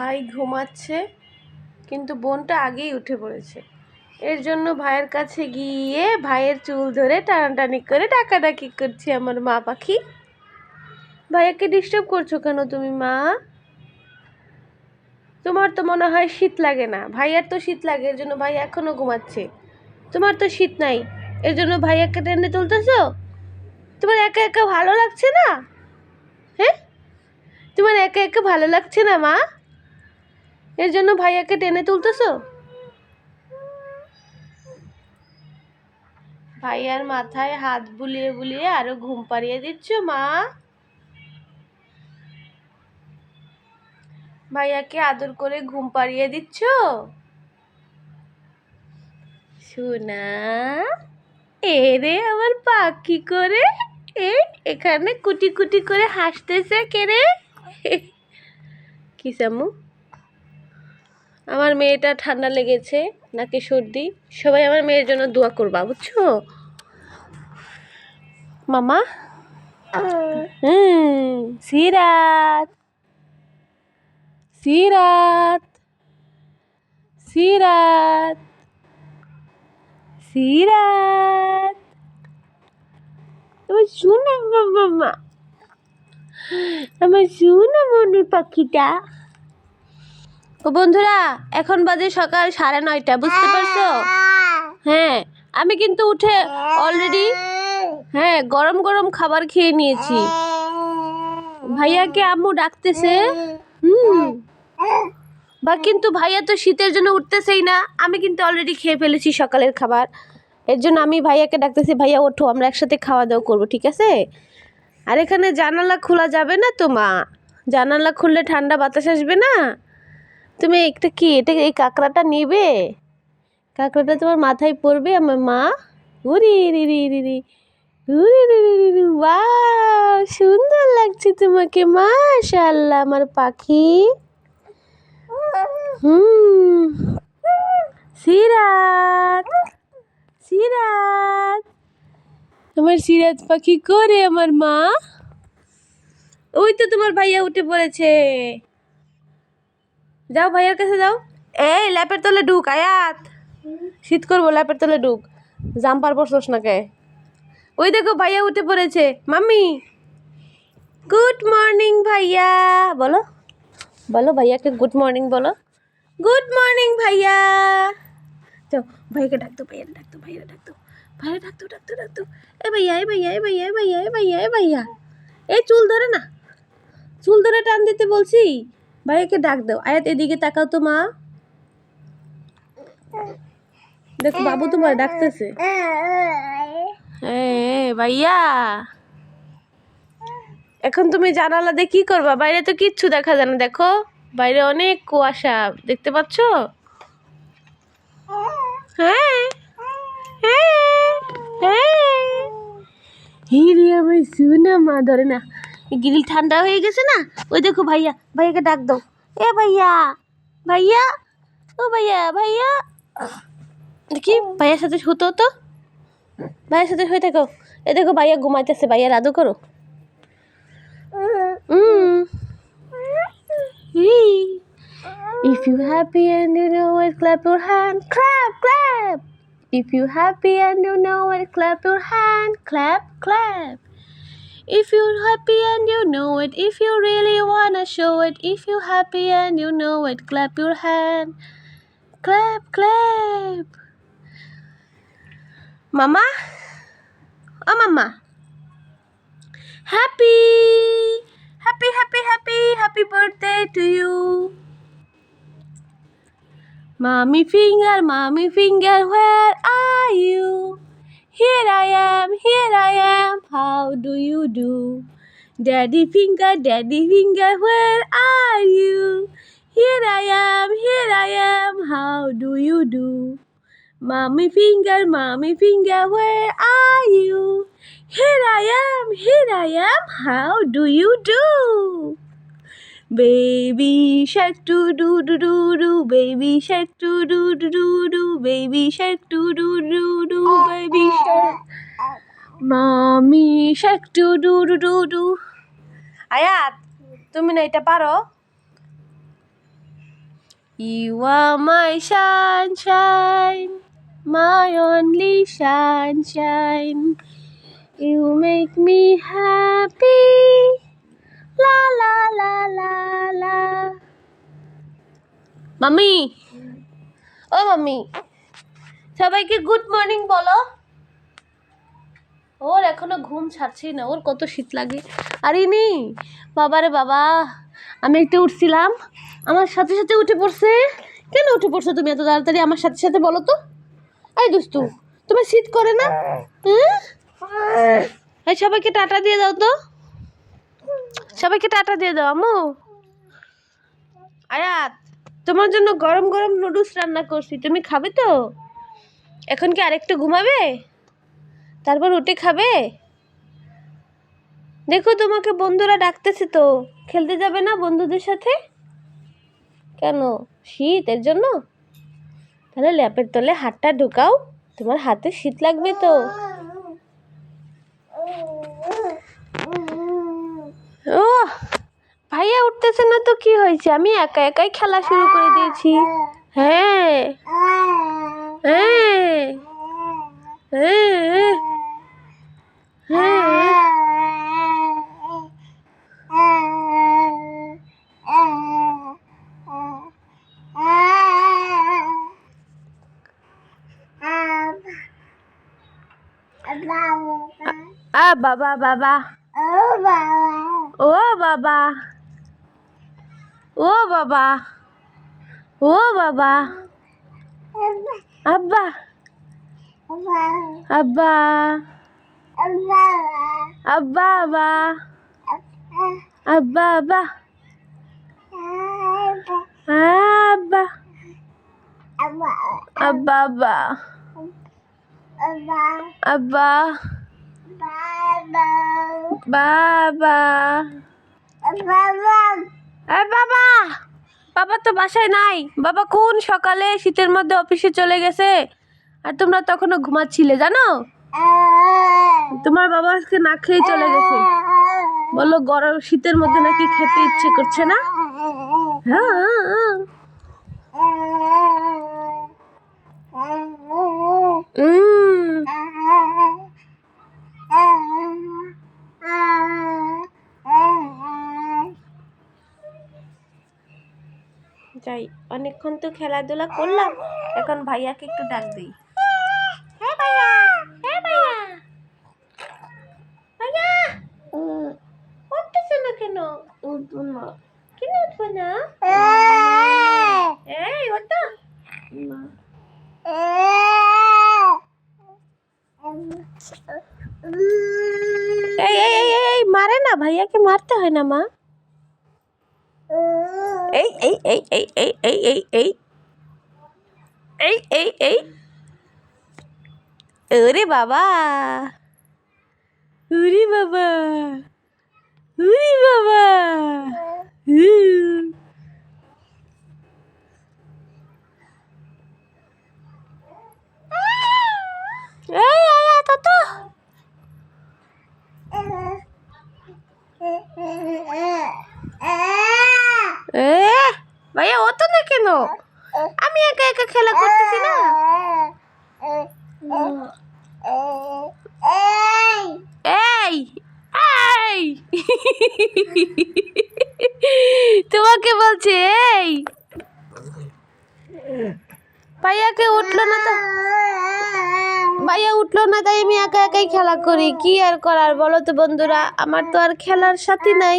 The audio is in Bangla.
ভাই ঘুমাচ্ছে, কিন্তু বোনটা আগেই উঠে পড়েছে। এর জন্য ভাইয়ের কাছে গিয়ে ভাইয়ের চুল ধরে টানাটানি করে ডাকাডাকি করছে আমার মা পাখি। ভাইয়াকে ডিস্টার্ব করছ কেন তুমি, মা? তোমার তো মনে হয় শীত লাগে না। ভাইয়ার তো শীত লাগে, এর জন্য ভাই এখনও ঘুমাচ্ছে। তোমার তো শীত নাই, এর জন্য ভাইয়াকে টেনে তুলতেছো? তোমার একা একা ভালো লাগছে না? হ্যাঁ? তোমার একা একা ভালো লাগছে না, মা? এর জন্য ভাইয়াকে টেনে তুলতেছো? ভাইয়ার মাথায় হাত বুলিয়ে বুলিয়ে আরও ঘুম পাড়িয়ে দিচ্ছ, মা। ভাইয়াকে আদর করে ঘুম পাড়িয়ে দিচ্ছ? সোনা, এ রে আমার পাখি করে। এ, এখানে কুটি কুটি করে হাসতেছে কে রে? কি সামু? আমার মেয়েটা ঠান্ডা লেগেছে, নাকি সর্দি? সবাই আমার মেয়ের জন্য দোয়া করবা, বুঝছ? মামা? হুম, সিরাত। সিরাত। সিরাত। সিরাত। আমার শোনা, মামা। আমার শোনা মনে পাখিটা। বন্ধুরা, এখন বাজে সকাল সাড়ে নয়টা, বুঝতে পারছ? হ্যাঁ আমি কিন্তু উঠে অলরেডি হ্যাঁ গরম গরম খাবার খেয়ে নিয়েছি। ভাইয়াকে আম্মু ডাকতেছে। হুম। বা কিন্তু ভাইয়া তো শীতের জন্য উঠতেছেই না, আমি কিন্তু অলরেডি খেয়ে ফেলেছি সকালের খাবার। এর জন্য আমি ভাইয়াকে ডাকতেছি, ভাইয়া, ওঠো, আমরা একসাথে খাওয়া দাওয়া করব, ঠিক আছে? আর এখানে জানালা খোলা যাবে না তো মা জানালা খুললে ঠান্ডা বাতাস আসবে না? তুমি একটা কি, এটা এই কাঁকড়াটা নেবে? কাঁকড়াটা তোমার মাথায় পড়বে? আমার মা? উরি, রি রি রি রি। রি রি রি সুন্দর লাগছে তোমাকে, মাশাআল্লাহ, আমার পাখি। হুম, সিরাত সিরাত। আমার সিরাত পাখি করে, আমার মা? ওই তো তোমার ভাইয়া উঠে পড়েছে। যাও ভাইয়ার কাছে যাও। এই, ল্যাপের তলে ঢুক, আয়াত। শীত করব, ল্যাপের তলে ঢুক। জাম্পার পরছোস না কে? ওই দেখো ভাইয়া উঠে পড়েছে। মাম্মি। গুড মর্নিং ভাইয়া। বলো। বলো ভাইয়াকে গুড মর্নিং বলো। গুড মর্নিং ভাইয়া। তো, ভাইয়াকে ডাকতো ভাইয়া ডাকতো ভাইয়া ডাকতো ভাইয়া ডাকতো ডাকতো ডাকতো এ ভাইয়া এ ভাইয়া এ ভাইয়া এ ভাইয়া এ ভাইয়া এ ভাইয়া। এই চুল ধরে না। চুল ধরে টান দিতে বলছি। ভাইয়াকে ডাক দাও। আয়াত এদিকে তাকাও তো মা। দেখো বাবু তোমার ডাকতেছে। এ ভাইয়া। এখন তুমি জানালা দিয়ে কি করবা? বাইরে তো কিচ্ছু দেখা যায় না দেখো। বাইরে অনেক কুয়াশা দেখতে পাচ্ছ? হ্যাঁ হ্যাঁ হ্যাঁ। হিরি আমার শুনা মা ধরে না। গিরিল ঠান্ডা হয়ে গেছে না ওই দেখো ভাইয়া ভাইয়াকে ডাক দাও এ ভাইয়া ভাইয়া ও ভাইয়া ভাইয়া দেখি ভাইয়ার সাথে শুতো তো ভাইয়ের সাথে হয়ে থাকো এ দেখো ভাইয়া ঘুমাইতেছে ভাইয়া রাধু করো Mm. If you happy and you know it, clap your hand, clap, clap. If you happy and you know it, clap your hand, clap, clap. If you're happy and you know it, if you really wanna show it, if you're happy and you know it, clap your hand, clap, clap. Mama? Oh, Mama. Happy! Happy, happy, happy, happy birthday to you. Mommy finger, mommy finger, where are you? Here I am, here I am, how do you do? Daddy finger, daddy finger, where are you? Here I am, here I am, how do you do? Mommy finger, mommy finger, where are you? Here I am, here I am, how do you do? Baby shark doo doo doo doo doo, baby shark doo doo doo doo doo, baby shark doo doo doo doo, baby shark. Mommy shark doo doo doo doo doo. Ayat, তুমি না এটা পারো? You are my sunshine my only sunshine you make me happy la la la la la mommy oh mommy সবাইকে গুড মর্নিং বলো। ওর এখনও ঘুম ছাড়ছেই না, ওর কত শীত লাগে। আর ইনি, বাবারে বাবা, আমি একটু উঠছিলাম, আমার সাথে সাথে উঠে পড়ছে। কেন উঠে পড়ছো তুমি এত তাড়াতাড়ি আমার সাথে সাথে বলো তো? এই দুস্তু তোমার শীত করে না? হ্যাঁ সবাইকে টাটা দিয়ে দাও তো। সবাইকে টাটা দিয়ে দাও আমু আয়াত, তোমার জন্য গরম গরম নুডলস রান্না করছি, তুমি খাবে তো? এখন কি আরেকটু ঘুমাবে? তারপর রুটি খাবে? দেখো তোমাকে বন্ধুরা ডাকতেছে তো। খেলতে যাবে না বন্ধুদের সাথে? কেন? শীত, এর জন্য? তাহলে ল্যাপের তলে হাতটা ঢুকাও। তোমার হাতে শীত লাগবে তো। ও ভাইয়া উঠতেছে না তো, কি হয়েছে? আমি একা একাই খেলা শুরু করে দিয়েছি। হ্যাঁ। হ্যাঁ। আ বাবা বাবা। ও বাবা। ও বাবা। ও বাবা। আব্বা। আব্বা আব্বা আব্বা আব্বা আব্বা আব্বা আব্বা আব্বা আব্বা বাবা এ বাবা! বাবা তো বাসায় নাই। বাবা কোন সকালে শীতের মধ্যে অফিসে চলে গেছে? আর তোমরা তখনও ঘুমাচ্ছিলে, জানো? তোমার বাবা আজকে না খেয়ে চলে গেছে। বলল গরম শীতের মধ্যে নাকি খেতে ইচ্ছে করছে না? যাই, অনেকক্ষণ তো খেলাধুলা করলাম, এখন ভাইয়াকে একটু ডাক দিই। ভাইয়া হ্যাঁ ভাইয়া ভাইয়া উঠতেছে না কেন উঠবো না কেন উঠবো না এই ওটা এই এই এই এই মারে না ভাইয়াকে মারতে হয় না মা এই এই এই এই এই এই এই এই এই এই এই ওরে বাবা। উরি বাবা। উরি বাবা। ভাইয়া অত না কেন? আমি একা একা খেলা করতেছি না। এই এই তোমাকে বলছে এই ভাইয়াকে উঠল না তো। ভাইয়া উঠল না, তাই আমি একা একাই খেলা করি। কি আর করার বলো তো বন্ধুরা, আমার তো আর খেলার সাথী নাই।